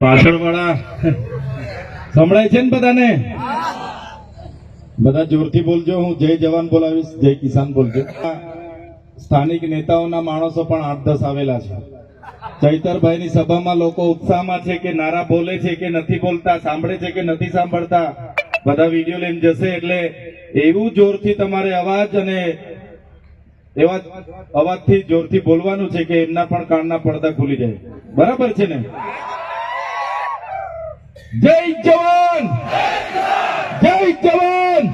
પાછળ વાળા સંભળાય છે ને બધાને? બધા જોરથી બોલજો, હું જય જવાન બોલાવીશ, જય કિસાન બોલજો. સ્થાનિક નેતાઓના માણસો પણ આઠ દસ આવેલા છે. ચૈતરભાઈની સભામાં લોકો ઉત્સાહમાં છે કે નારા બોલે છે કે નથી બોલતા, સાંભળે છે કે નથી સાંભળતા. બધા વીડિયો લઈને જશે એટલે એવું જોરથી તમારે અવાજ અને એવા અવાજથી જોરથી બોલવાનું છે કે એમના પણ કાનના પડદા ખુલી જાય. બરાબર છે ને? જય જવાન! જય જવાન!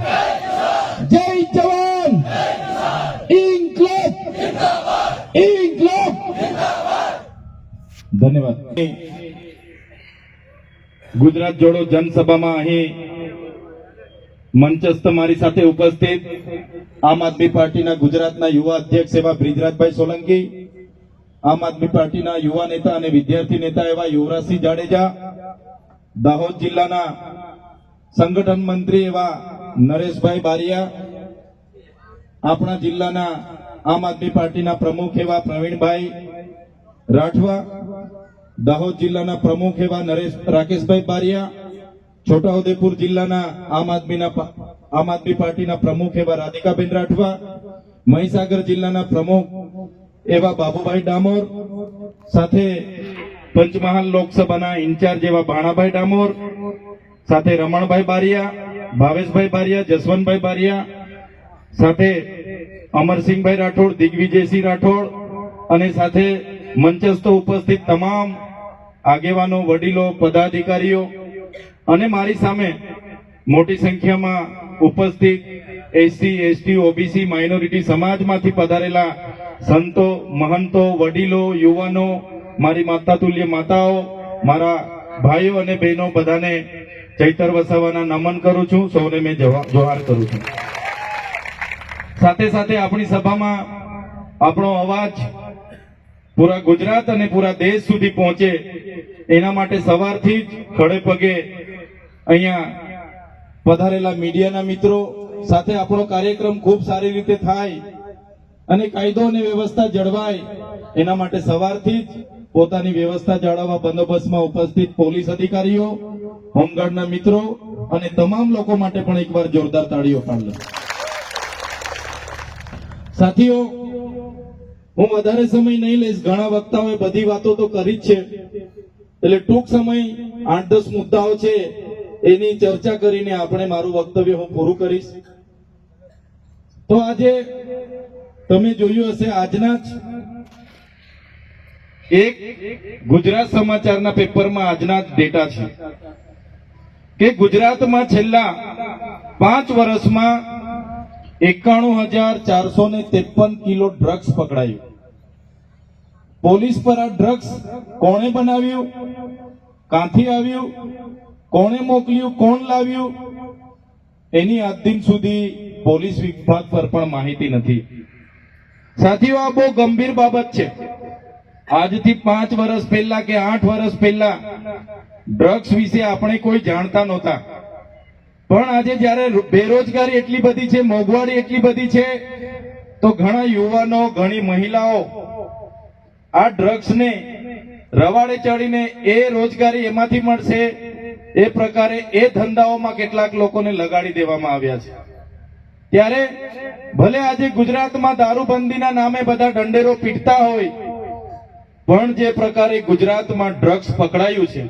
જય જવાન! ઇન્કલાબ! ઇન્કલાબ! ધન્યવાદ. ગુજરાત જોડો જનસભામાં અહીં મંચસ્થ મારી સાથે ઉપસ્થિત આમ આદમી પાર્ટીના ગુજરાતના યુવા અધ્યક્ષ એવા બ્રિજરાજભાઈ સોલંકી, આમ આદમી પાર્ટીના યુવા નેતા અને વિદ્યાર્થી નેતા એવા યુવરાજસિંહ જાડેજા દાહોદ જિલ્લાના સંગઠન મંત્રી એવા નરેશભાઈ બારિયા, આપણા જિલ્લાના આમ આદમી પાર્ટીના પ્રમુખ એવા પ્રવીણભાઈ રાઠવા, દાહોદ જિલ્લાના પ્રમુખ એવા નરેશ, રાકેશભાઈ બારિયા, છોટાઉદેપુર જિલ્લાના આમ આદમીના આમ આદમી પાર્ટીના પ્રમુખ એવા રાધિકાબેન રાઠવા, મહીસાગર જિલ્લાના પ્રમુખ એવા બાબુભાઈ ડામોર, સાથે પંચમહાલ લોકસભાના ઇન્ચાર્જ એવા ભાણાભાઈ ડામોર, સાથે રમણભાઈ બારિયા, ભાવેશભાઈ બારિયા, જસવંતભાઈ બારિયા, સાથે અમરસિંહભાઈ રાઠોડ, દિગ્વિજયસિંહ રાઠોડ અને સાથે મંચસ્થ ઉપસ્થિત તમામ આગેવાનો, વડીલો, પદાધિકારીઓ અને મારી સામે મોટી સંખ્યામાં ઉપસ્થિત એસસી, એસટી, ઓબીસી, માઇનોરિટી સમાજમાંથી પધારેલા સંતો, મહંતો, વડીલો, યુવાનો મારી માતા તુલ્ય માતાઓ, મારા ભાઈઓ અને બહેનો બધાને ચૈતર વસાવાના નમન કરું છું. સૌને મેં જોહાર કરું છું. સાથે સાથે આપણી સભામાં આપણો અવાજ પૂરા ગુજરાત અને પૂરા દેશ સુધી પહોંચે એના માટે સવારથી જ ખડે પગે અહીંયા પધારેલા મીડિયાના મિત્રો સાથે આપણો કાર્યક્રમ ખૂબ સારી રીતે થાય અને કાયદો અને વ્યવસ્થા જળવાય એના માટે સવારથી જ પોતાની વ્યવસ્થા જાળવવા બંદોબસ્તમાં ઉપસ્થિત પોલીસ અધિકારીઓ, હોમગાર્ડના મિત્રો અને તમામ લોકો માટે પણ એકવાર જોરદાર તાળીઓ પાડલો સાથીઓ, હું વધારે સમય નહીં લઈશ. ઘણા વક્તાઓએ બધી વાતો તો કરી જ છે. એટલે ટૂંક સમય આઠ દસ મુદ્દાઓ છે, એની ચર્ચા કરીને આપણે મારું વક્તવ્ય હું પૂરું કરીશ. તો આજે તમે જોયું હશે, આજના જ એક ગુજરાત સમાચારના પેપરમાં આજના ડેટા છે કે ગુજરાતમાં છેલ્લા પાંચ વર્ષમાં એકાણું હજાર ચારસો ને ત્રેપન કિલો ડ્રગ્સ પકડાયું. પોલીસ પર આ ડ્રગ્સ કોણે બનાવ્યું? કાંથી આવ્યું? કોણે મોકલ્યું? કોણ લાવ્યું? એની આજ સુધી પોલીસ વિભાગ પર પણ માહિતી નથી. સાથીઓ, આ બહુ ગંભીર બાબત છે. આજથી પાંચ વર્ષ પહેલા કે આઠ વર્ષ પહેલા ડ્રગ્સ વિશે આપણે કોઈ જાણતા નહોતા. પણ આજે જ્યારે બેરોજગારી એટલી બધી છે, મોંઘવારી એટલી બધી છે, તો ઘણા યુવાનો, ઘણી મહિલાઓ આ ડ્રગ્સને રવાડે ચડીને એ રોજગારી એમાંથી મળશે, એ પ્રકારે એ ધંધાઓમાં કેટલાક લોકોને લગાડી દેવામાં આવ્યા છે. ત્યારે ભલે આજે ગુજરાતમાં દારૂબંધીના નામે બધા ઢંડેરો પીટતા હોય પણ જે પ્રકારે ગુજરાતમાં ડ્રગ્સ પકડાયું છે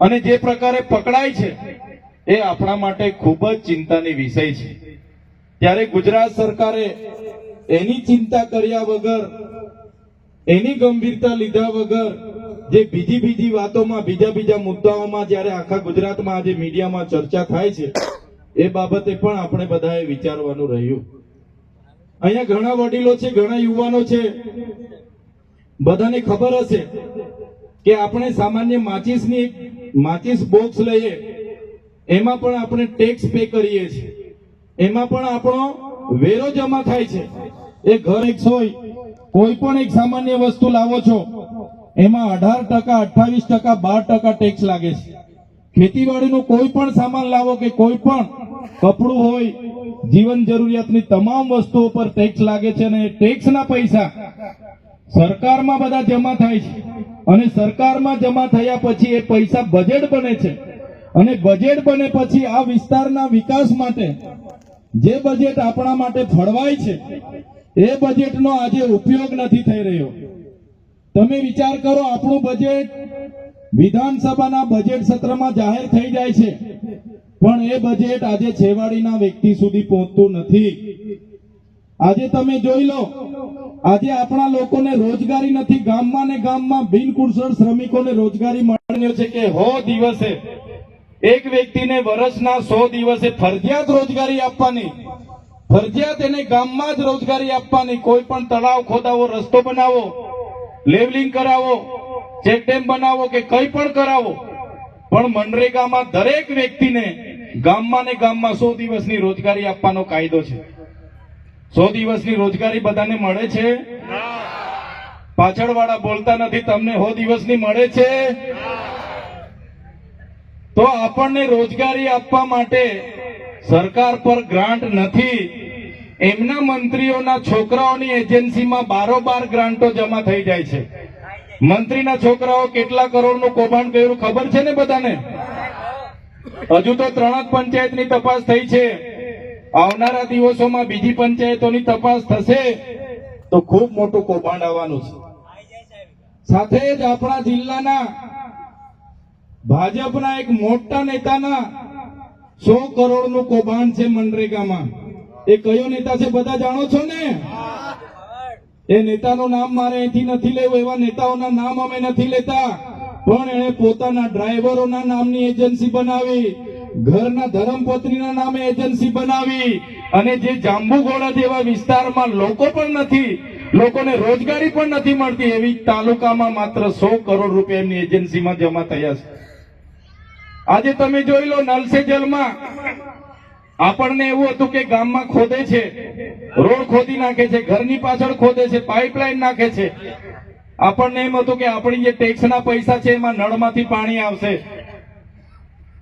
અને જે પ્રકારે પકડાય છે, એ આપણા માટે ખૂબ જ ચિંતાની વિષય છે. ત્યારે ગુજરાત સરકારે એની ચિંતા કર્યા વગર, એની ગંભીરતા લીધા વગર, જે બીજી બીજી વાતોમાં, બીજા બીજા મુદ્દાઓમાં જ્યારે આખા ગુજરાતમાં આજે મીડિયામાં ચર્ચા થાય છે, એ બાબતે પણ આપણે બધાએ વિચારવાનું રહ્યું. અહીંયા ઘણા વડીલો છે, ઘણા યુવાનો છે બધાને ખબર હશે કે આપણે સામાન્ય માચીસની માચીસ બોક્સ લઈએ, એમાં પણ આપણે ટેક્સ પે કરીએ છીએ. એમાં પણ આપણો વેરો જમા થાય છે. એ ઘર એક હોય કોઈ પણ એક સામાન્ય વસ્તુ લાવો છો, એમાં અઢાર ટકા, અઠ્ઠાવીસ ટકા, બાર ટકા ટેક્સ લાગે છે. ખેતીવાડીનો કોઈ પણ સામાન લાવો કે કોઈ પણ કપડું હોય, જીવન જરૂરિયાતની તમામ વસ્તુઓ પર ટેક્સ લાગે છે અને ટેક્સના પૈસા સરકારમાં બધા જમા થાય છે. અને સરકારમાં જમા થયા પછી એ પૈસા બજેટ બને છે. અને બજેટ બને પછી આ વિસ્તારના વિકાસ માટે જે બજેટ આપણા માટે ફળવાય છે, એ બજેટનો આજે ઉપયોગ નથી થઈ રહ્યો. તમે વિચાર કરો, આપણું બજેટ વિધાનસભાના બજેટ સત્રમાં જાહેર થઈ જાય છે. પણ એ બજેટ આજે છેવાડીના વ્યક્તિ સુધી પહોંચતું નથી. આજે તમે જોઈ લો, આજે આપણા લોકોને રોજગારી નથી. ગામમાં ને ગામમાં બિનકુશળ શ્રમિકોને રોજગારી મળ્યો છે કે હો દિવસે એક વ્યક્તિને વર્ષના સો દિવસે ફરજિયાત રોજગારી આપવાની, ફરજિયાત એને ગામમાં જ રોજગારી આપવાની. કોઈ પણ તળાવ ખોદાવો, રસ્તો બનાવો, લેવલિંગ કરાવો ચેકડેમ બનાવો કે કંઈ પણ કરાવો, પણ મનરેગામાં દરેક વ્યક્તિને ગામમાં ને ગામમાં સો દિવસની રોજગારી આપવાનો કાયદો છે. સો દિવસની રોજગારી બધાને મળે છે? પાછળવાળા બોલતા નથી, તમને સો દિવસની મળે છે? તો આપણને રોજગારી આપવા માટે સરકાર પર ગ્રાન્ટ નથી. એમના મંત્રીઓના છોકરાઓની એજન્સીમાં બારોબાર ગ્રાન્ટો જમા થઈ જાય છે. મંત્રીના છોકરાઓ કેટલા કરોડનું કૌભાંડ કર્યું, ખબર છે ને બધાને? હજુ તો ત્રણ પંચાયતની તપાસ થઈ છે. આવનારા દિવસોમાં બીજી પંચાયતોની તપાસ થશે તો ખૂબ મોટું કૌભાંડ આવવાનું છે. સાથે જ આપણા જિલ્લાના ભાજપના એક મોટા નેતાના સો કરોડનું કૌભાંડ છે મનરેગામાં. એ કયો નેતા છે બધા જાણો છો ને? એ નેતાનું નામ મારે અહીંથી નથી લેવું, એવા નેતાઓના નામ અમે નથી લેતા. પણ એણે પોતાના ડ્રાઈવરોના નામની એજન્સી બનાવી ઘરના ધરમપત્રીના નામે એજન્સી બનાવી અને જે જાંબુઘોડા જેવા વિસ્તારમાં લોકો પણ નથી, લોકોને રોજગારી પણ નથી મળતી, એવી તાલુકામાં માત્ર સો કરોડ રૂપિયા એમની એજન્સીમાં જમા થયા છે. આજે તમે જોઈ લો નલસે જલમાં આપણને એવું હતું કે ગામમાં ખોદે છે, રોડ ખોદી નાખે છે, ઘરની પાછળ ખોદે છે પાઇપલાઇન નાખે છે. આપણને એમ હતું કે આપણી જે ટેક્સના પૈસા છે, એમાં નળમાંથી પાણી આવશે.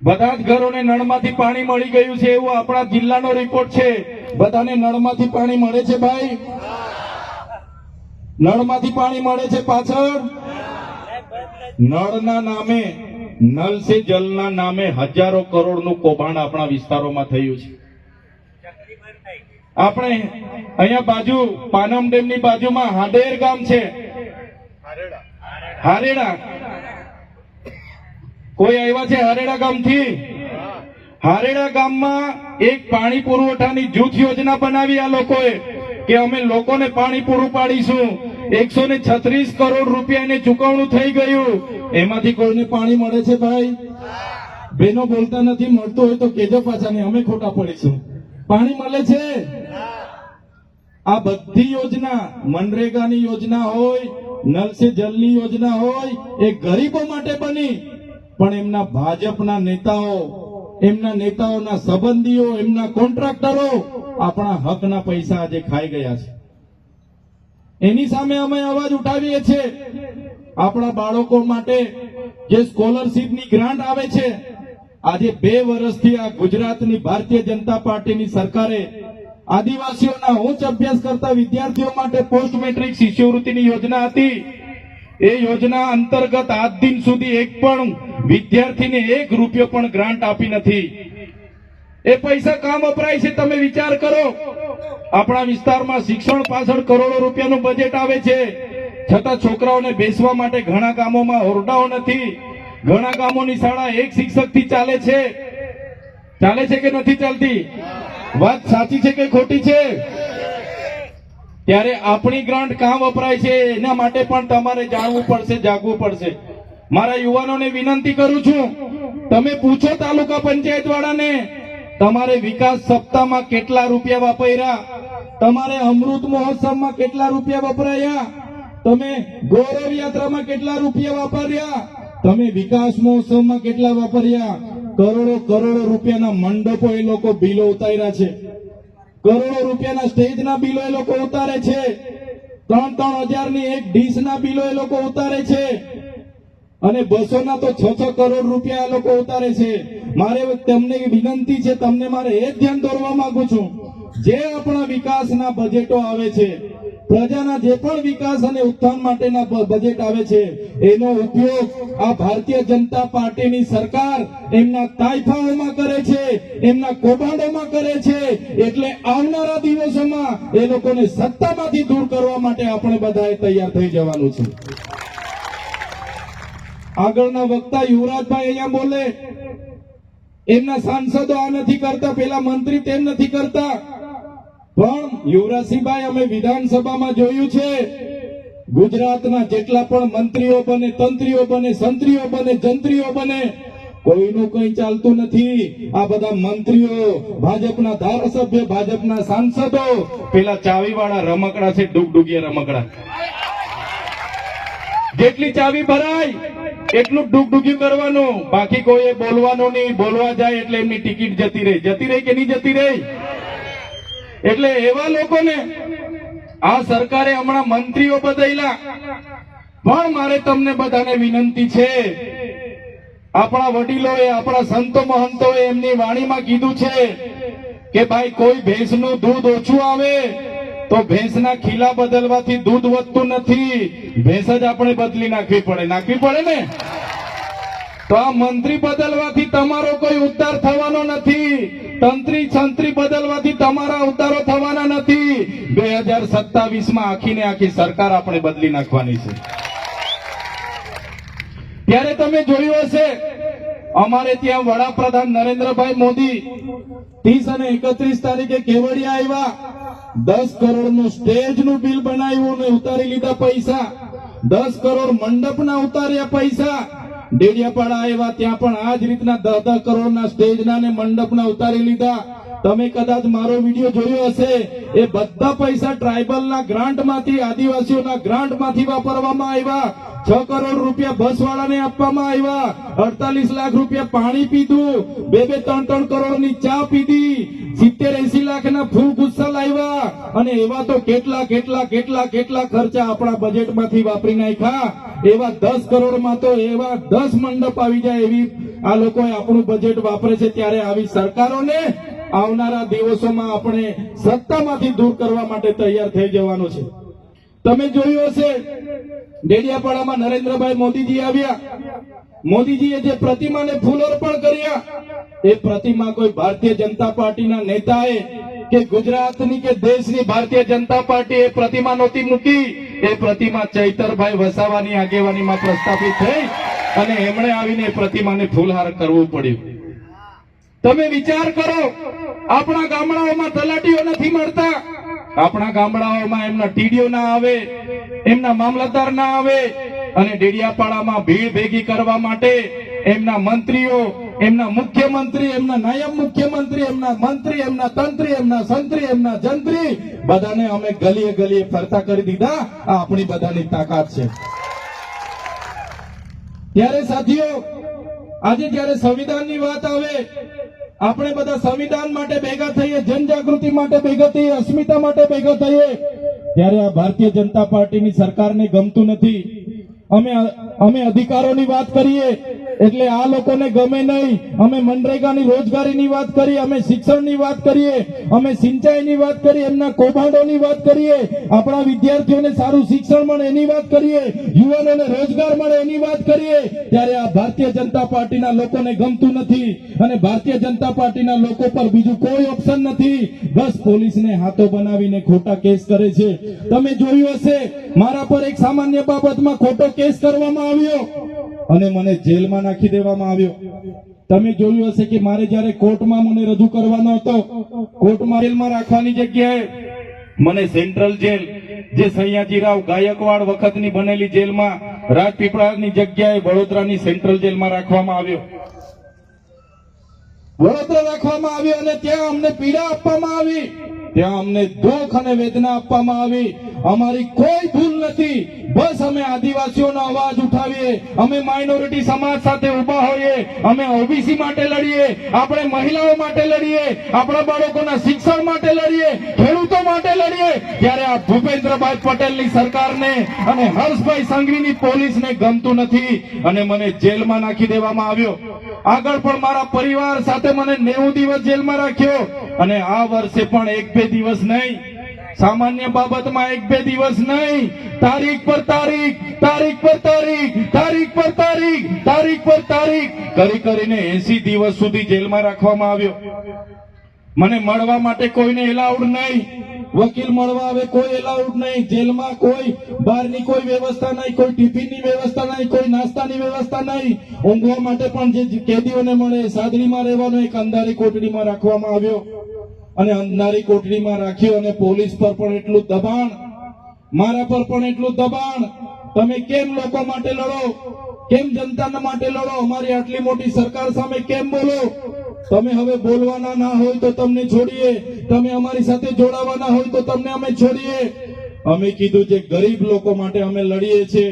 બધા જ ઘરોને નળમાંથી પાણી મળી ગયું છે એવું આપણા જિલ્લાનો રિપોર્ટ છે. બધાને નળમાંથી પાણી મળે છે ભાઈ? નળમાંથી પાણી મળે છે પાછળ? નળના નામે નલ સે જલના નામે હજારો કરોડનું કૌભાંડ આપણા વિસ્તારોમાં થયું છે. આપણે અહીંયા બાજુ, પાનમ ડેમની બાજુમાં હાડેર ગામ છે. હારેડા. કોઈ આવ્યા છે હારેડા ગામથી? હારેડા ગામમાં એક પાણી પુરવઠાની જૂથ યોજના બનાવી આ લોકોએ, કે અમે લોકોને પાણી પૂરું પાડીશું. એકસો ને છત્રીસ કરોડ રૂપિયાની ચુકવણું થઈ ગયું. એમાંથી કોઈને પાણી મળે છે ભાઈ? બેનો બોલતા નથી, મળતું હોય તો કેજો પાછા અમે ખોટા પડીશું. પાણી મળે છે? આ બધી યોજના મનરેગાની યોજના હોય નલ સે જલની યોજના હોય, એ ગરીબો માટે બની. પણ એમના ભાજપના નેતાઓ, એમના નેતાઓના સંબંધીઓ, એમના કોન્ટ્રાક્ટરો આપણા હકના પૈસા આજે ખાઈ ગયા છે. એની સામે અમે અવાજ ઉઠાવીએ છીએ. આપણા બાળકો માટે જે સ્કોલરશીપની ગ્રાન્ટ આવે છે, આજે બે વર્ષથી આ ગુજરાતની ભારતીય જનતા પાર્ટીની સરકારે આદિવાસીઓના ઉચ્ચ અભ્યાસ કરતા વિદ્યાર્થીઓ માટે પોસ્ટ મેટ્રિક શિષ્યવૃત્તિની યોજના હતી. એ યોજના અંતર્ગત આજ દિન સુધી એક પણ વિદ્યાર્થીને એક રૂપિયો પણ ગ્રાન્ટ આપી નથી. એ પૈસા કામ વપરાય છે, તમે વિચાર કરો. આપણા વિસ્તારમાં શિક્ષણ પાછળ કરોડો રૂપિયાનું બજેટ આવે છે. છતાં છોકરાઓને બેસવા માટે ઘણા ગામોમાં ઓરડાઓ નથી. ઘણા ગામોની શાળા એક શિક્ષકથી ચાલે છે. ચાલે છે કે નથી ચાલતી? વાત સાચી છે કે ખોટી છે? ત્યારે આપણી ગ્રાન્ટ કાં વપરાય છે, એના માટે પણ તમારે જાણવું પડશે, જાગવું પડશે. મારા યુવાનોને વિનંતી કરું છું, તમે પૂછો તાલુકા પંચાયત વાળાને તમારે વિકાસ સપ્તાહમાં કેટલા રૂપિયા વાપર્યા, તમારે અમૃત મહોત્સવમાં કેટલા રૂપિયા વપરાયા, તમે ગૌરવ યાત્રામાં કેટલા રૂપિયા વાપર્યા, તમે વિકાસ મહોત્સવમાં કેટલા વાપર્યા, કરોડો કરોડો રૂપિયાના મંડપો એ લોકો બિલો ઉતાર્યા છે. કરોડો રૂપિયાના સ્ટેજના બિલો એ લોકો ઉતારે છે. ત્રણ ત્રણ હજારની એક ડીશના બિલો એ લોકો ઉતારે છે. અને બસો ના તો છ છ કરોડ રૂપિયા લોકો ઉતારે છે. મારે તમને વિનંતી છે, તમને મારે એ ધ્યાન દોરવા માંગુ છું. જે આપણા વિકાસના બજેટો આવે છે, પ્રજાના જે પણ વિકાસ અને ઉત્થાન માટેના બજેટ આવે છે, એનો ઉપયોગ આ ભારતીય જનતા પાર્ટીની સરકાર એમના તાઇફાઓમાં કરે છે, એમના કૌભાંડોમાં કરે છે. એટલે આવનારા દિવસોમાં એ લોકોને સત્તામાંથી દૂર કરવા માટે આપણે બધાએ તૈયાર થઈ જવાનું છે. આગળના વક્તા યુવરાજભાઈ અહીંયા બોલે. એમના સાંસદો આ નથી કરતા, પેલા મંત્રી તેમ નથી કરતા. પણ યુવરાજસિંહભાઈ અમે વિધાનસભામાં જોયું છે. ગુજરાતના જેટલા પણ મંત્રીઓ બને, તંત્રીઓ બને, સંત્રીઓ બને, જંત્રીઓ બને, કોઈનું કઈ ચાલતું નથી. આ બધા મંત્રીઓ, ભાજપના ધારાસભ્ય, ભાજપના સાંસદો, પેલા ચાવીવાળા રમકડા છે, ડુગડુગિયા રમકડા. જેટલી ચાવી ભરાય, એટલું ડુગડુગી કરવાનું. બાકી કોઈએ બોલવાનું નહીં. બોલવા જાય એટલે એમની ટિકિટ જતી રહી. જતી રહી કે નહીં જતી રહી? એટલે એવા લોકોને આ સરકારે હમણાં મંત્રીઓ બદલ્યા. પણ મારે તમને બધાને વિનંતી છે, આપણા વડીલોએ, આપણા સંતો મહંતોએ એમની વાણીમાં કીધું છે કે ભાઈ કોઈ ભેંસનું દૂધ ઓછું આવે તો ભેંસના ખીલા બદલવાથી દૂધ વધતું નથી. ભેંસ જ આપણે બદલી નાખવી પડે. નાખવી પડે ને? તો આ મંત્રી બદલવાથી તમારો કોઈ ઉદ્ધાર થવાનો નથી. તંત્રી સંત્રી બદલવાથી તમારા ઉદ્ધારો થવાના નથી. બે હજાર સત્તાવીસમાં આખી ને આખી સરકાર આપણે બદલી નાખવાની છે. ત્યારે તમે જોયું હશે, અમારે ત્યાં વડાપ્રધાન નરેન્દ્રભાઈ મોદી ત્રીસ અને એકત્રીસ તારીખે કેવડિયા આવ્યા. દસ કરોડનું સ્ટેજનું બિલ બનાવ્યું ને ઉતારી લીધા પૈસા. દસ કરોડ મંડપના ઉતાર્યા પૈસા. ડેડિયાપાડા આવ્યા ત્યાં પણ આ જ રીતના દસ દસ કરોડના સ્ટેજના ને મંડપના ઉતારી લીધા. તમે કદાચ મારો વીડિયો જોયો હશે, એ બધા પૈસા ટ્રાઇબલના ગ્રાન્ટમાંથી આદિવાસીઓના ગ્રાન્ટમાંથી વાપરવામાં આવ્યા. છ કરોડ રૂપિયા બસ વાળાને આપવામાં આવ્યા. અડતાલીસ લાખ રૂપિયા પાણી પીધું. બે બે ત્રણ ત્રણ કરોડની ચા પીધી. સિત્તેર એસી લાખના ફૂલ ગુસ્સા લાવ્યા. અને એવા તો કેટલા કેટલા કેટલા કેટલા ખર્ચા આપણા બજેટમાંથી વાપરી નાખ્યા. એવા દસ કરોડમાં તો એવા દસ મંડપ આવી જાય એવી આ લોકોએ આપણું બજેટ વાપરે છે ત્યારે આવી સરકારોને આવનારા દિવસોમાં આપણે સત્તામાંથી દૂર કરવા માટે તૈયાર થઈ જવાનું છે. તમે જોયું હશે, ડેડિયાપાડામાં નરેન્દ્રભાઈ મોદીજી આવ્યા. મોદીજીએ જે પ્રતિમાને ફૂલ અર્પણ કર્યા, એ પ્રતિમા કોઈ ભારતીય જનતા પાર્ટીના નેતાએ કે ગુજરાતની કે દેશની ભારતીય જનતા પાર્ટી એ પ્રતિમા નહોતી મૂકી. એ પ્રતિમા ચૈતરભાઈ વસાવાની આગેવાનીમાં પ્રસ્થાપિત થઈ અને એમણે આવીને એ પ્રતિમાને ફૂલહાર કરવું પડ્યું. તમે વિચાર કરો, આપણા ગામડાઓમાં તલાટીઓ નથી મળતા. આપણા ગામડાઓમાં એમના ટીડીઓ ના આવે, એમના મામલતદાર ના આવે અને ડેડિયાપાડામાં ભીડ ભેગી કરવા માટે એમના મંત્રીઓ, એમના મુખ્યમંત્રી, એમના નાયબ મુખ્યમંત્રી, એમના મંત્રી, એમના તંત્રી, એમના સંત્રી, એમના જંત્રી, બધાને અમે ગલીએ ગલીએ ફરતા કરી દીધા. આ આપણી બધાની તાકાત છે. ત્યારે સાથીઓ, આજે જ્યારે સંવિધાનની વાત આવે આપણે બધા સંવિધાન માટે ભેગા થઈએ, જનજાગૃતિ માટે ભેગા થઈએ, અસ્મિતા માટે ભેગા થઈએ, ત્યારે આ ભારતીય જનતા પાર્ટીની સરકારને ગમતું નથી. અમે અમે અધિકારોની વાત કરીએ એટલે આ લોકોને ગમે નહીં. અમે મનરેગાની રોજગારીની વાત કરીએ, અમે શિક્ષણની વાત કરીએ, અમે સિંચાઈની વાત કરીએ, એમના કૌભાંડોની વાત કરીએ, આપણા વિદ્યાર્થીઓને સારું શિક્ષણ મળે એની વાત કરીએ, યુવાનોને રોજગાર મળે એની વાત કરીએ, ત્યારે આ ભારતીય જનતા પાર્ટીના લોકોને ગમતું નથી અને ભારતીય જનતા પાર્ટીના લોકો પર બીજું કોઈ ઓપ્શન નથી. બસ પોલીસને હાથો બનાવીને ખોટા કેસ કરે છે. તમે જોયું હશે, મારા પર એક સામાન્ય બાબતમાં ખોટો કેસ કરવામાં આવ્યો. અને મને જેલમાં નાખી દેવામાં આવ્યો. તમે જોયું હશે કે મારે જ્યારે કોર્ટમાં મને રજૂ કરવાનો હતો, કોર્ટમાં જેલમાં રાખવાની જગ્યાએ મને સેન્ટ્રલ જેલ, જે સયાજીરાવ ગાયકવાડ વખતની બનેલી જેલમાં રાજપીપળાની જગ્યાએ વડોદરાની સેન્ટ્રલ જેલમાં રાખવામાં આવ્યો. વડોદરા રાખવામાં આવ્યો અને ત્યાં અમને પીડા આપવામાં આવી. ત્યાં અમને દુઃખ અને વેદના આપવામાં આવી. અમારી કોઈ ભૂલ નથી. બસ અમે આદિવાસીઓનો અવાજ ઉઠાવીએ. અમે માઇનોરિટી સમાજ સાથે ઊભા હોઈએ. અમે ઓબીસી માટે લડીએ. આપણે મહિલાઓ માટે લડીએ. આપણા બાળકોના શિક્ષણ માટે લડીએ. ખેડૂતો માટે લડીએ. ત્યારે આ ભૂપેન્દ્રભાઈ પટેલની સરકારને અને હર્ષભાઈ સંઘવીની પોલીસને ગમતું નથી. અને મને જેલમાં નાખી દેવામાં આવ્યો. આગળ પણ મારા પરિવાર સાથે મને નેવું દિવસ જેલમાં રાખ્યો. અને આ વર્ષે પણ એક બે દિવસ નહીં. સામાન્ય બાબતમાં એક બે દિવસ નહીં. તારીખ પર તારીખ તારીખ પર તારીખ તારીખ પર તારીખ તારીખ પર તારીખ. કરી કરીને એસી દિવસ સુધી જેલમાં રાખવામાં આવ્યો. મને મળવા માટે કોઈને એલાઉડ નહીં. વકીલ મળવા આવે, કોઈ એલાઉડ નહીં. જેલમાં કોઈ, બહારની કોઈ વ્યવસ્થા નહીં, કોઈ ટિફિનની વ્યવસ્થા નહીં, કોઈ નાસ્તાની વ્યવસ્થા નહીં. ઊંઘવા માટે પણ જે કેદીઓને મળે સાદડીમાં રહેવાનો એક અંધારી કોટડીમાં રાખવામાં આવ્યો. અને અંધારી કોટડીમાં રાખ્યો અને પોલીસ પર પણ એટલું દબાણ. મારા પર પણ એટલું દબાણ. તમે કેમ લોકો માટે લડો? કેમ જનતાના માટે લડો? અમારી આટલી મોટી સરકાર સામે કેમ બોલો? તમે હવે બોલવાના ના હોય તો તમને છોડીએ. તમે અમારી સાથે જોડાવાના હોય તો તમને અમે છોડીએ. અમે કીધું જે ગરીબ લોકો માટે અમે લડીએ છીએ.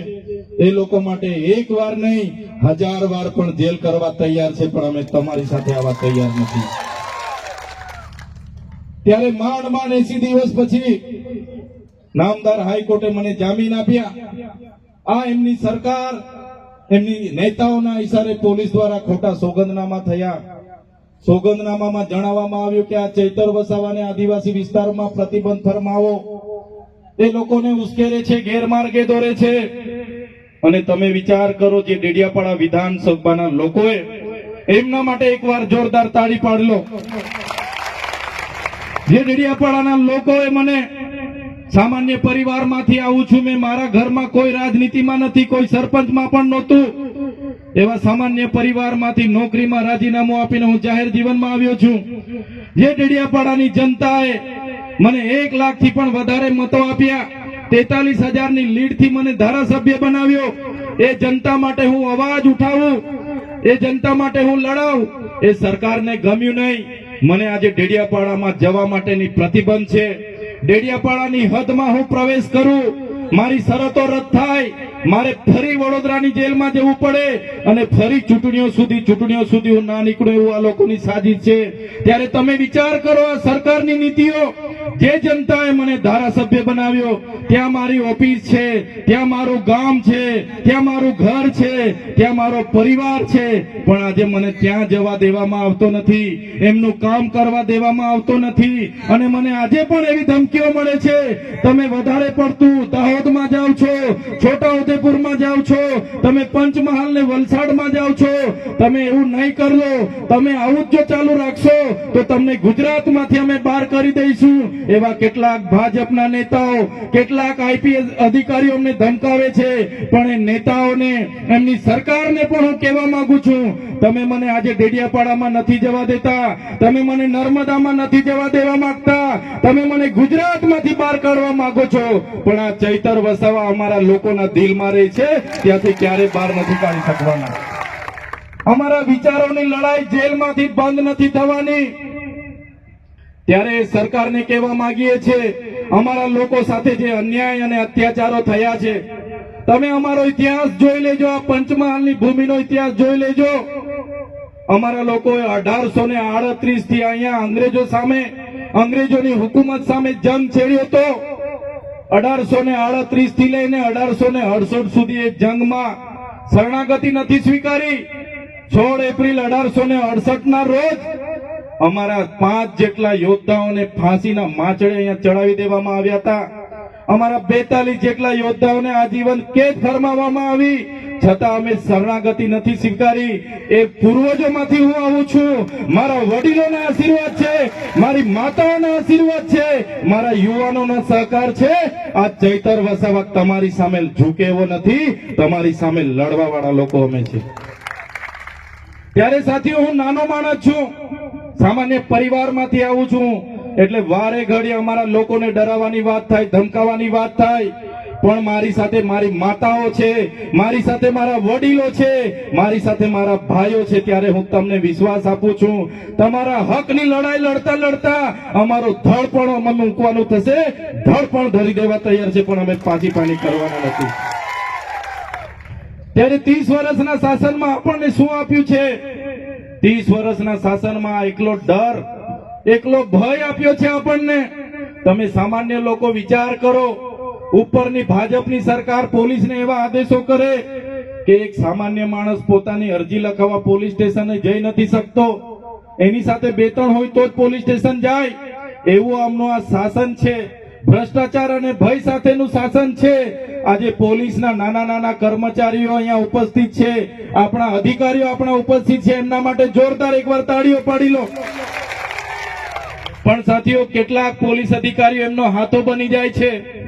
એ લોકો માટે એક વાર નહીં, હજાર વાર પણ જેલ કરવા તૈયાર છે, પણ અમે તમારી સાથે આવવા તૈયાર નથી. ત્યારે માંડ માંડ એસી દિવસ પછી નામદાર હાઈકોર્ટે મને જામીન આપ્યા. આ એમની સરકાર, એમની નેતાઓના ઈશારે પોલીસ દ્વારા ખોટા સોગંદનામા થયા. સોગંદનામામાં જણાવવામાં આવ્યું કે આ ચૈતર વસાવાને આદિવાસી વિસ્તારમાં પ્રતિબંધ ફરમાવો. એ લોકોને ઉશ્કેરે છે, ગેરમાર્ગે દોરે છે. અને તમે વિચાર કરો જે ડેડિયાપાડા વિધાનસભાના લોકોએ એમના માટે એકવાર જોરદાર તાળી પાડલો. જે ડેડિયાપાડાના લોકોએ મને સામાન્ય પરિવારમાંથી આવું છું, મેં મારા ઘરમાં કોઈ રાજનીતિમાં નથી, કોઈ સરપંચમાં પણ નહોતું. એવા સામાન્ય પરિવારમાંથી નોકરીમાં રાજીનામું આપીને હું જાહેર જીવનમાં આવ્યો છું. જે ડેડિયાપાડાની જનતાએ મને એક લાખથી પણ વધારે મતો આપ્યા, તેતાલીસ હજારની લીડથી મને ધારાસભ્ય બનાવ્યો. એ જનતા માટે હું અવાજ ઉઠાવું, એ જનતા માટે હું લડાવું, એ સરકારને ગમ્યું નહીં. મને આજે ડેડિયાપાડામાં જવા માટેની પ્રતિબંધ છે. ડેડિયાપાડાની હદમાં હું પ્રવેશ કરું, મારી શરતો રદ થાય. મારે ફરી વડોદરાની જેલમાં જવું પડે અને ફરી ચૂંટણીઓ સુધી ચૂંટણીઓ સુધી હું ના નીકળું એવું આ લોકોની સાજિશ છે. ત્યારે તમે વિચાર કરો આ સરકારની નીતિઓ. જે જનતાએ મને ધારાસભ્ય બનાવ્યો, ત્યાં મારી ઓફિસ છે, ત્યાં મારું ગામ છે, ત્યાં મારું ઘર છે, ત્યાં મારો પરિવાર છે. પણ આજે મને ત્યાં જવા દેવામાં આવતો નથી, એમનું કામ કરવા દેવામાં આવતો નથી. અને મને આજે પણ એવી ધમકીઓ મળે છે. તમે વધારે પડતું દાહોદમાં જાઓ છો, છોટા ઉદેપુરમાં જાઓ છો, તમે પંચમહાલ ને વલસાડમાં જાઓ છો, તમે એવું નહીં કરજો, તમે આવું જો ચાલુ રાખશો, તો તમને ગુજરાતમાંથી અમે બહાર કરી દઈશું. એવા કેટલાક ભાજપના નેતાઓ, કેટલાક આઈપીએસ અધિકારીઓ અમને ધમકાવે છે, પણ એ નેતાઓને, એમની સરકારને પણ હું કહેવા માંગુ છું, તમે મને આજે ડેડિયાપાડામાં નથી જવા દેતા, તમે મને નર્મદામાં નથી જવા દેવા માંગતા, તમે મને ગુજરાતમાંથી બહાર કાઢવા માંગો છો, પણ આ ચૈતર વસાવા અમારા લોકોના દિલમાં રહે છે, ત્યાંથી ક્યારે બહાર નથી કાઢી શકવાના. અમારા વિચારોની લડાઈ જેલમાંથી બંધ નથી થવાની. ત્યારે સરકારને કહેવા માંગીએ છીએ, અમારા લોકો સાથે જે અન્યાય અને અત્યાચારો થયા છે, તમે અમારો ઇતિહાસ જોઈ લેજો, આ પંચમહાલની ભૂમિનો ઇતિહાસ જોઈ લેજો. અમારા લોકોએ અઢારસો ને આડત્રીસથી અહીંયા અંગ્રેજો સામે, અંગ્રેજોની હુકુમત સામે જંગ છેડ્યો હતો. અઢારસો ને આડત્રીસથી લઈને અઢારસો ને અડસઠ સુધી એ જંગમાં શરણાગતિ નથી સ્વીકારી. સોળ એપ્રિલ અઢારસો ને અડસઠ ના રોજ અમારા પાંચ જેટલા યોદ્ધાઓને ફાંસીના માછડે અહીંયા ચડાવી દેવામાં આવ્યા હતા. અમારા બેતાલીસ જેટલા યોદ્ધાઓને આજીવન કેદ ફરમાવવામાં આવી. છતાં અમે શરણાગતિ નથી સ્વીકારી. એ પૂર્વજોમાંથી હું આવું છું. મારા વડીલોના આશીર્વાદ છે, મારી માતાઓના આશીર્વાદ છે, મારા યુવાનોનો સહકાર છે. આ ચૈતર વસાવા તમારી સામે ઝૂકે એવો નથી. તમારી સામે લડવા વાળા લોકો અમે છે. ત્યારે સાથીઓ, હું નાનો માણસ છું. સામાન્ય પરિવારમાંથી આવું છું. એટલે વારે ઘડી અમારા લોકોને ડરાવવાની વાત થાય, ધમકાવાની વાત થાય. પણ મારી સાથે મારી માતાઓ છે, મારી સાથે મારા વડીલો છે, મારી સાથે મારા ભાઈઓ છે, ત્યારે હું તમને વિશ્વાસ આપું છું. તમારા હકની લડાઈ લડતા લડતા અમારો ધડ પણ અમે મૂકવાનું થશે. ધડ પણ ધરી દેવા તૈયાર છે, પણ અમે પાછી પાણી કરવાના નથી. ત્યારે ત્રીસ વર્ષના શાસનમાં આપણને શું આપ્યું છે? ત્રીસ વર્ષના શાસનમાં એકલો ડર, એકલો ભય આપ્યો છે આપણને. તમે સામાન્ય લોકો વિચાર કરો. ઉપરની ભાજપની સરકાર પોલીસને એવા આદેશો કરે કે એક સામાન્ય માણસ પોતાની અરજી લખાવવા પોલીસ સ્ટેશને જઈ નથી શકતો. એની સાથે બે ત્રણ હોય તો જ પોલીસ સ્ટેશન જાય. એવું આમનું આ શાસન છે. ભ્રષ્ટાચાર અને ભય સાથેનું શાસન છે. આજે પોલીસના નાના નાના કર્મચારીઓ અહીંયા ઉપસ્થિત છે. આપણા અધિકારીઓ આપણા ઉપસ્થિત છે. એમના માટે જોરદાર એકવાર તાળીઓ પાડી લો. પણ સાથીઓ, કેટલાક પોલીસ અધિકારીઓ એમનો હાથો બની જાય છે.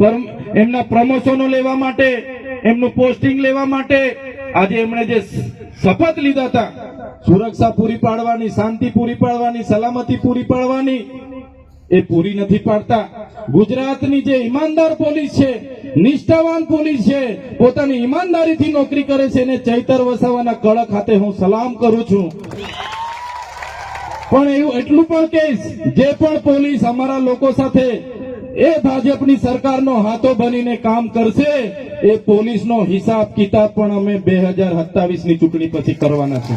એમના પ્રમોશનો લેવા માટે, એમનું પોસ્ટિંગ લેવા માટે આજે એમણે જે શપથ લીધા હતા, સુરક્ષા પૂરી પાડવાની, શાંતિ પૂરી પાડવાની, સલામતી પૂરી પાડવાની, એ પૂરી નથી પાડતા. ગુજરાતની જે ઈમાનદાર પોલીસ છે, નિષ્ઠાવાન પોલીસ છે, પોતાની ઈમાનદારીથી નોકરી કરે છે, એને ચૈતર વસાવાના કળક ખાતે હું સલામ કરું છું. પણ એવું એટલું પણ કહીશ જે પણ પોલીસ અમારા લોકો સાથે એ ભાજપની સરકારનો હાથો બનીને કામ કરશે, એ પોલીસનો હિસાબ કિતાબ પણ અમે બે હજાર ચૂંટણી પછી કરવાના છે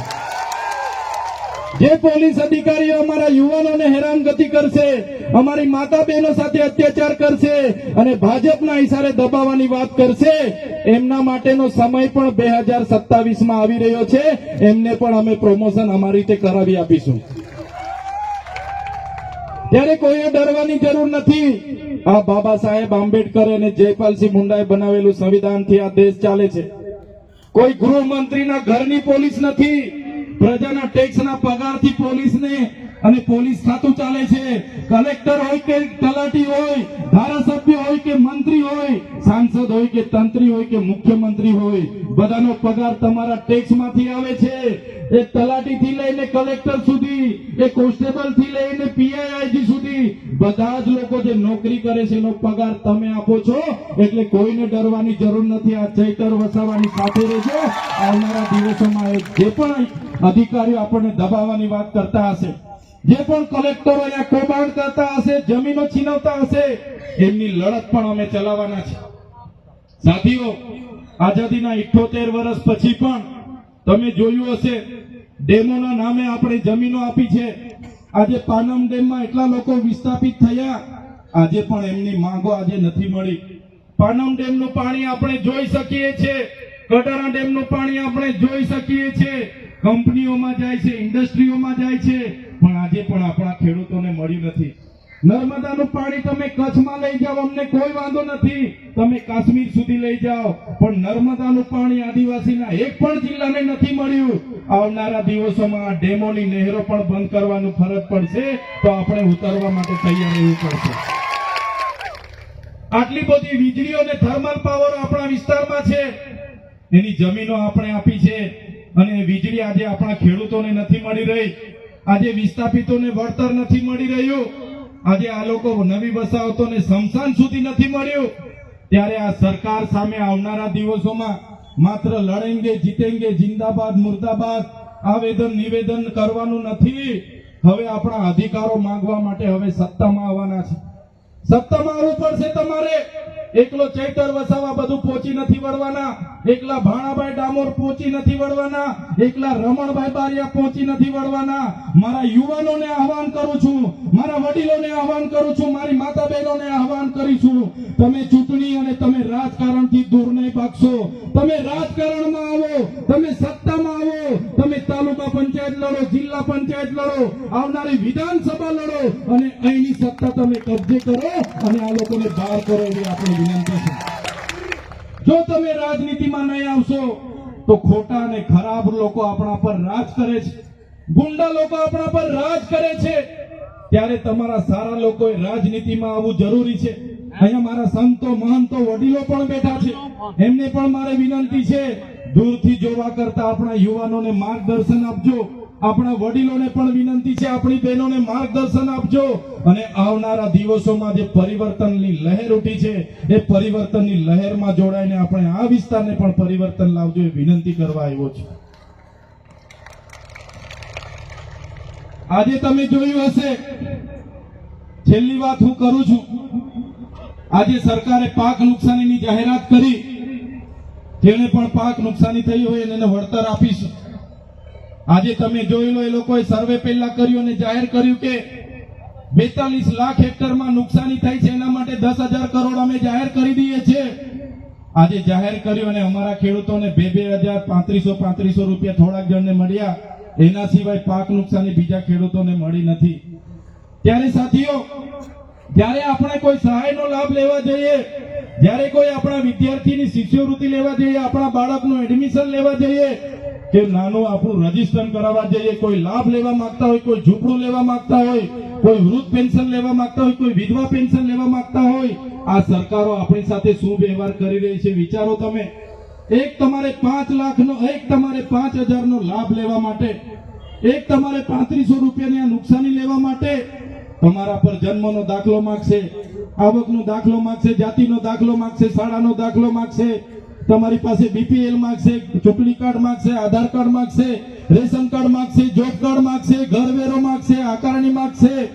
જે પોલીસ અધિકારીઓ અમારા યુવાનોને હેરાનગતિ કરશે, અમારી માતા બહેનો સાથે અત્યાચાર કરશે અને ભાજપના ઇશારે દબાવવાની વાત કરશે, એમના માટેનો સમય પણ બે હજાર સત્તાવીસમાં આવી રહ્યો છે. એમને પણ અમે પ્રમોશન અમારી રીતે કરાવી આપીશું. ત્યારે કોઈએ ડરવાની જરૂર નથી. આ બાબા સાહેબ આંબેડકર અને જયપાલસિંહ મુંડાએ બનાવેલું સંવિધાનથી આ દેશ ચાલે છે. કોઈ ગૃહમંત્રીના ઘરની પોલીસ નથી, પ્રજાના ટેક્સના પગારથી પોલીસને અને પોલીસ ખાતું ચાલે છે. કલેક્ટર હોય કે તલાટી હોય, ધારાસભ્ય હોય કે મંત્રી હોય, સાંસદ હોય કે તંત્રી હોય કે મુખ્યમંત્રી હોય, બધાનો પગાર તમારા ટેક્સમાંથી આવે છે. એ તલાટીથી લઈને કલેક્ટર સુધી એ કોન્સ્ટેબલથી લઈને પીઆઈઆઈજી સુધી, બધા જ લોકો જે નોકરી કરે છે એનો પગાર તમે આપો છો, એટલે કોઈને ડરવાની જરૂર નથી. આ ચૈતર વસાવાની સાથે રહેજો. આવનારા દિવસોમાં જે પણ અધિકારીઓ આપણને દબાવવાની વાત કરતા હશે, જે પણ કલેક્ટરો અહીંયા કૌભાંડ કરતા હશે, જમીનો છીનવતા હશે, એમની લડત પણ અમે ચલાવવાના છે સાથીઓ, આઝાદીના ઇઠોતેર વર્ષ પછી પણ તમે જોયું હશે ડેમોના નામે આપણે જમીનો આપી છે. આજે પાનમ ડેમમાં એટલા લોકો વિસ્થાપિત થયા. આજે પણ એમની માંગો આજે નથી મળી. પાનમ ડેમનું પાણી આપણે જોઈ શકીએ છીએ કટારા ડેમનું પાણી આપણે જોઈ શકીએ છીએ કંપનીઓમાં જાય છે, ઇન્ડસ્ટ્રીઓમાં જાય છે. પણ આજે પણ આપણા ખેડૂતોને મળ્યું નથી. નર્મદાનું પાણી તમે કચ્છમાં લઈ જાઓ, અમને કોઈ વાંધો નથી. તમે કાશ્મીર સુધી લઈ જાઓ. પણ નર્મદાનું પાણી આદિવાસીના એક પણ જિલ્લાને નથી મળ્યું. આવનારા દિવસોમાં ડેમોની નહેરો પણ બંધ કરવાનું ફરજ પડશે. તો આપણે ઉતરવા માટે તૈયાર રહેવું પડશે. આટલી બધી વીજળીઓ અને થર્મલ પાવર આપણા વિસ્તારમાં છે. એની જમીનો આપણે આપી છે. અને વીજળી આજે આપણા ખેડૂતોને નથી મળી રહી. આજે વિસ્થાપિતોને વળતર નથી મળી રહ્યું. આજે આ લોકો નવી વસાહતોને સમસાન સુધી નથી મળ્યું. ત્યારે આ સરકાર સામે આવનારા દિવસોમાં માત્ર લડેંગે, જીતેંગે, જિંદાબાદ, મુર્દાબાદ આવેદન, નિવેદન કરવાનું નથી. હવે આપણા અધિકારો માંગવા માટે હવે સત્તામાં આવવાના છે. સત્તામાં આવવું પડશે તમારે. એકલો ચૈતર વસાવા બધું પહોંચી નથી વળવાના. એકલા ભાણાભાઈ ડામોર પહોંચી નથી વળવાના, એકલા રમણભાઈ બારિયા પહોંચી નથી વળવાના. મારા યુવાનોને આહવાન કરું છું, મારા વડીલોને આહવાન કરું છું, મારી માતા બહેનોને આહવાન કરી છું તમે ચૂંટણી અને તમે રાજકારણથી દૂર નહીં ભાગશો. તમે રાજકારણમાં આવો, તમે સત્તામાં આવો, તમે તાલુકા પંચાયત લડો, જિલ્લા પંચાયત લડો, આવનારી વિધાનસભા લડો અને અહીંની સત્તા તમે કબજે કરો અને આ લોકોને બહાર કરો એવી આપણી વિનંતી છે. જો તમે રાજનીતિમાં નહીં આવશો, તો ખોટા અને ખરાબ લોકો આપણા પર રાજ કરે છે. ગુંડા લોકો આપણા પર રાજ કરે છે. ત્યારે તમારા સારા લોકોએ રાજનીતિમાં આવવું જરૂરી છે. અહીંયા મારા સંતો, મહંતો, વડીલો પણ બેઠા છે. એમને પણ મારે વિનંતી છે દૂરથી જોવા કરતા આપણા યુવાનોને માર્ગદર્શન આપજો. આપણા વડીલોને પણ વિનંતી છે, આપણી બહેનોને માર્ગદર્શન આપજો. અને આવનારા દિવસોમાં જે પરિવર્તનની લહેર ઉઠી છે, એ પરિવર્તનની લહેરમાં જોડાઈને આપણે આ વિસ્તારને પણ પરિવર્તન લાવજો એ વિનંતી કરવા આવ્યો છું. આજે તમે જોયું હશે, છેલ્લી વાત હું કરું છું. આજે સરકારે પાક નુકસાનીની જાહેરાત કરી. જેને પણ પાક નુકસાની થઈ હોય એને વળતર આપીશું. આજે તમે જોઈ લો એ લોકોએ સર્વે પહેલા કર્યું અને જાહેર કર્યું કે બેતાલીસ લાખ હેક્ટરમાં નુકસાની થઈ છે, એના માટે દસ હજાર કરોડ અમે જાહેર કરી દઈએ છીએ. આજે જાહેર કર્યું અને અમારા ખેડૂતોને બે બે હજાર પાંત્રીસો પાંત્રીસો રૂપિયા થોડાક જણને મળ્યા. એના સિવાય પાક નુકસાની બીજા ખેડૂતોને મળી નથી. ત્યારે સાથીઓ, જ્યારે આપણે કોઈ સહાયનો લાભ લેવા જઈએ જ્યારે કોઈ આપણા વિદ્યાર્થીની શિષ્યવૃત્તિ લેવા જઈએ, આપણા બાળકનું એડમિશન લેવા જઈએ, કે નાનું આપણું રજિસ્ટર કરાવવા જઈએ, કોઈ લાભ લેવા માંગતા હોય, કોઈ ઝૂંપડું લેવા માંગતા હોય, કોઈ વૃદ્ધ પેન્શન લેવા માંગતા હોય, કોઈ વિધવા પેન્શન લેવા માંગતા હોય, આ સરકારો આપણી સાથે શું વ્યવહાર કરી રહી છે. વિચારો તમે, એક તમારે પાંચ લાખનો, એક તમારે પાંચ હજારનો લાભ લેવા માટે, એક તમારે પાંત્રીસો રૂપિયાની આ નુકસાની લેવા માટે તમારા પર જન્મનો દાખલો માગશે, આવકનો દાખલો માગશે, જાતિનો દાખલો માગશે, શાળાનો દાખલો માગશે, તમારી પાસે બીપીએલ માગશે, ચૂંટણી કાર્ડ માગશે, આધાર કાર્ડ માગશે, રેશન કાર્ડ માગશે, જોબ કાર્ડ માગશે, ઘરવેરો માગશે, આકારણી માગશે,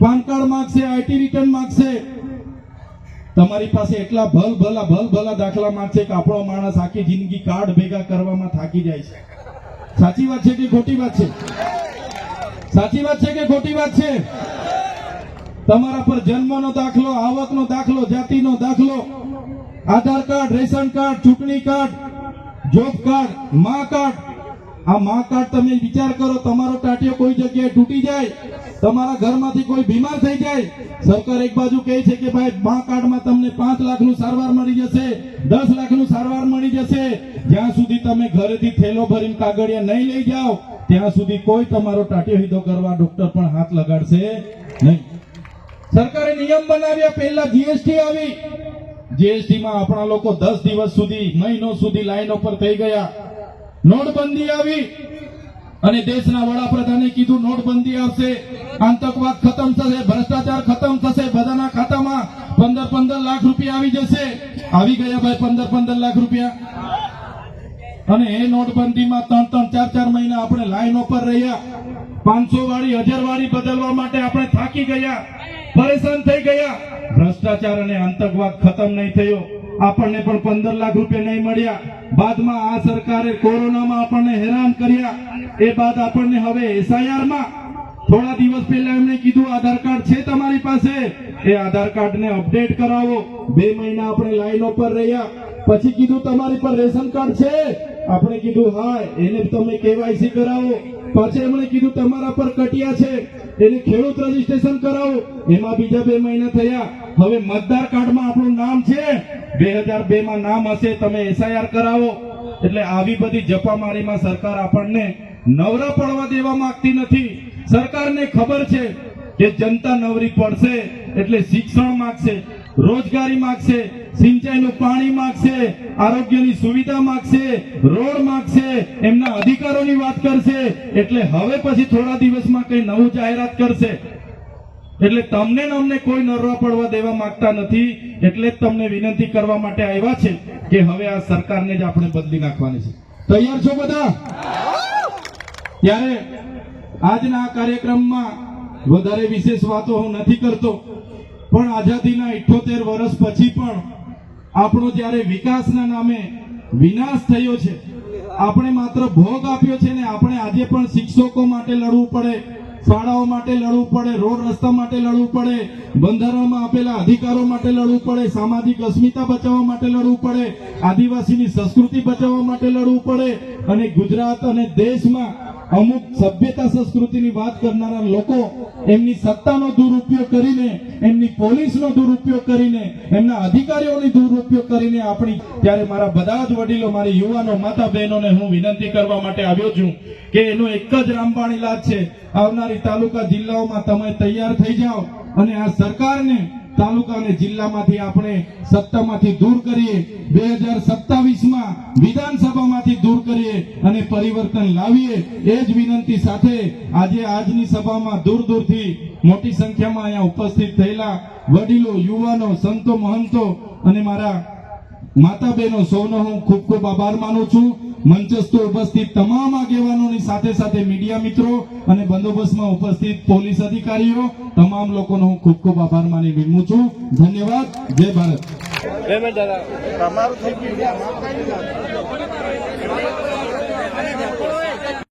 પાન કાર્ડ માગશે આઈટી રિટર્ન માગશે. તમારી પાસે એટલા ભલ ભલા ભલ ભલા દાખલા માગશે કે આપણો માણસ આખી જિંદગી કાર્ડ ભેગા કરવામાં થાકી જાય છે. સાચી વાત છે કે ખોટી વાત છે? સાચી વાત છે કે ખોટી વાત છે? તમારા પર જન્મનો દાખલો, આવકનો દાખલો, જાતિનો દાખલો, આધાર કાર્ડ, રેશન કાર્ડ, ચૂંટણી કાર્ડ, જોબ કાર્ડ, મા કાર્ડ. આ મા કાર્ડ તમે વિચાર કરો, તમારો ટાટિયો કોઈ જગ્યાએ તૂટી જાય, તમારા ઘરમાંથી કોઈ બીમાર થઈ જાય. સરકાર એક બાજુ કહે છે કે ભાઈ, મા કાર્ડમાં તમને પાંચ લાખનું સારવાર મળી જશે, દસ લાખનું સારવાર મળી જશે. જ્યાં સુધી તમે ઘરેથી થેલો ભરીને કાગળિયા નહીં લઈ જાઓ, ત્યાં સુધી કોઈ તમારો ટાટિયો હિદો કરવા ડોક્ટર પણ હાથ લગાડશે નહીં. સરકારે નિયમ બનાવ્યા, પહેલા જીએસટી આવી. જીએસટી માં આપણા લોકો દસ દિવસ સુધી, મહિનો સુધી લાઈનો પર થઈ ગયા. નોટબંધી આવી. અને દેશના વડાપ્રધાને કીધું, નોટબંધી આવશે. આતંકવાદ ખતમ થશે, ભ્રષ્ટાચાર ખતમ થશે, બધાના ખાતામાં પંદર પંદર લાખ રૂપિયા આવી જશે. આવી ગયા ભાઈ પંદર પંદર લાખ રૂપિયા. અને એ નોટબંધીમાં ત્રણ ત્રણ ચાર ચાર મહિના આપણે લાઈનો પર રહ્યા. પાંચસો વાળી હજાર વાળી બદલવા માટે આપણે થાકી ગયા. પરેશાન થઈ ગયા. ભ્રષ્ટાચાર અને આતંકવાદ ખતમ નહીં થયો. આપણને પણ પંદર લાખ રૂપિયા નહીં મળ્યા. બાદમાં આ સરકારે કોરોનામાં આપણને હેરાન કર્યા. એ બાદ આપણને હવે એસઆઈઆરમાં થોડા દિવસ પહેલા એમણે કીધું, આધાર કાર્ડ છે તમારી પાસે. એ આધાર કાર્ડ ને અપડેટ કરાવો. બે મહિના આપણે લાઈનો પર રહ્યા. પછી કીધું, તમારી પર રેશન કાર્ડ છે. આપણે કીધું, હા, એને તમે કેવાયસી કરાવો. પછી એમણે કીધું, તમારા પર કટિયા છે. એને ખેડૂત રજીસ્ટ્રેશન કરાવો. એમાં બીજા બે મહિના થયા. હવે મતદાર કાર્ડમાં આપણું નામ છે. બે હજાર બે માં નામ હશે, તમે એસઆઈઆર કરાવો. એટલે આવી બધી જપામારીમાં સરકાર આપણને નવરા પડવા દેવા માંગતી નથી. સરકારને ખબર છે કે જનતા નવરી પડશે, એટલે શિક્ષણ માંગશે. રોજગારી માંગશે, સિંચાઈનું પાણી માંગશે, આરોગ્યની સુવિધા માંગશે, રોડ માંગશે, એમના અધિકારોની વાત કરશે. એટલે હવે પછી થોડા દિવસમાં કઈ નવું જાહેરાત કરશે. એટલે તમને અમને કોઈ નરવા પડવા દેવા માંગતા નથી. એટલે જ તમને વિનંતી કરવા માટે આવ્યા છે કે હવે આ સરકારને જ આપણે બદલી નાખવાની છે. તૈયાર છો બધા? ત્યારે આજના આ કાર્યક્રમમાં વધારે વિશેષ વાતો હું નથી કરતો. પણ આઝાદીના ઇઠ્ઠોતેર વર્ષ પછી પણ આપણો જ્યારે વિકાસના નામે વિનાશ થયો છે, આપણે માત્ર ભોગ આપ્યો છે ને આપણે આજે પણ શિક્ષકો માટે લડવું પડે, શાળાઓ માટે લડવું પડે, રોડ રસ્તા માટે લડવું પડે, બંધારણમાં આપેલા અધિકારો માટે લડવું પડે, સામાજિક અસ્મિતા બચાવવા માટે લડવું પડે, આદિવાસીની સંસ્કૃતિ બચાવવા માટે લડવું પડે અને ગુજરાત અને દેશમાં અમુક સભ્યતા સંસ્કૃતિની વાત કરનારા લોકો એમની સત્તાનો દુરુપયોગ કરીને પોલીસનો દુરુપયોગ કરીને, એમના અધિકારીઓની દુરુપયોગ કરીને આપણી, ત્યારે મારા બધા જ વડીલો, મારી યુવાનો માતા બહેનોને હું વિનંતી કરવા માટે આવ્યો છું કે એનો એક જ રામબાણ ઇલાજ છે. આવનારી તાલુકા જિલ્લાઓમાં તમે તૈયાર થઈ જાઓ અને આ સરકારને તાલુકા અને જિલ્લામાંથી આપણે સત્તામાંથી દૂર કરીએ, બે હજાર સત્તાવીસમાં વિધાનસભામાંથી દૂર કરીએ અને પરિવર્તન લાવીએ, એ જ વિનંતી સાથે આજે આજની સભામાં દૂર દૂરથી મોટી સંખ્યામાં અહીંયા ઉપસ્થિત થયેલા વડીલો, યુવાનો, સંતો, મહંતો અને મારા માતા બહેનો સૌનો હું ખૂબ ખૂબ આભાર માનું છું. મંચસ્થ ઉપસ્થિત તમામ આગેવાનોની સાથે સાથે મીડિયા મિત્રો અને બંદોબસ્તમાં ઉપસ્થિત પોલીસ અધિકારીઓ, તમામ લોકોનો હું ખૂબ ખૂબ આભાર માની વિનમું છું. ધન્યવાદ. જય ભારત.